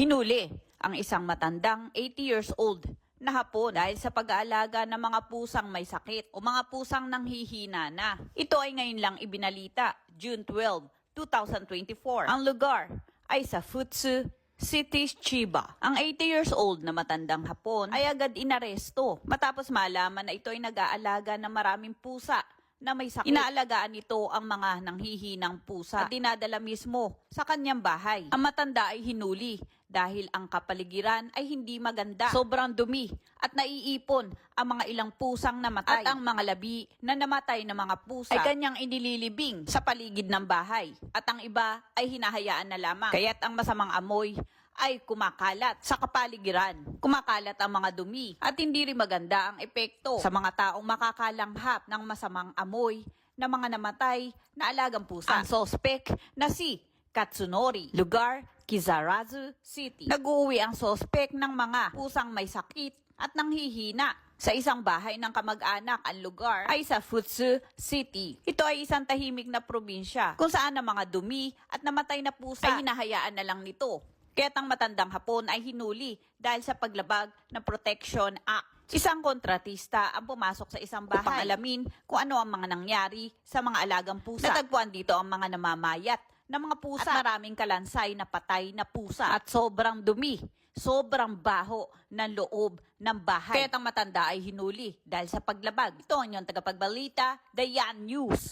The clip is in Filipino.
Hinuli ang isang matandang 80 years old na hapon dahil sa pag-aalaga ng mga pusang may sakit o mga pusang nanghihina na. Ito ay ngayon lang ibinalita, June 12, 2024. Ang lugar ay sa Futsu City, Chiba. Ang 80 years old na matandang hapon ay agad inaresto matapos malaman na ito ay nag-aalaga ng maraming pusa na may sakit. Inaalagaan nito ang mga nanghihinang pusa at dinadala mismo sa kanyang bahay. Ang matanda ay hinuli dahil ang kapaligiran ay hindi maganda. Sobrang dumi at naiipon ang mga ilang pusang namatay. At ang mga labi na namatay ng mga pusa ay kanyang inililibing sa paligid ng bahay. At ang iba ay hinahayaan na lamang. Kaya't ang masamang amoy ay kumakalat sa kapaligiran. Kumakalat ang mga dumi at hindi rin maganda ang epekto sa mga taong makakalanghap ng masamang amoy ng mga namatay na alagang pusa. Ang sospek na si Katsunori, lugar Kizarazu City. Nag-uwi ang sospek ng mga pusang may sakit at nanghihina sa isang bahay ng kamag-anak ang lugar ay sa Futsu City. Ito ay isang tahimik na probinsya kung saan ang mga dumi at namatay na pusa ay hinahayaan na lang nito. Kaya't ang matandang hapon ay hinuli dahil sa paglabag ng Protection Act. Isang kontratista ang pumasok sa isang bahay upang alamin kung ano ang mga nangyari sa mga alagang pusa. Natagpuan dito ang mga namamayat ng mga pusa at maraming kalansay na patay na pusa at sobrang dumi, sobrang baho ng loob ng bahay. Kaya't ang matanda ay hinuli dahil sa paglabag. Ito ang inyong tagapagbalita, The Yan News.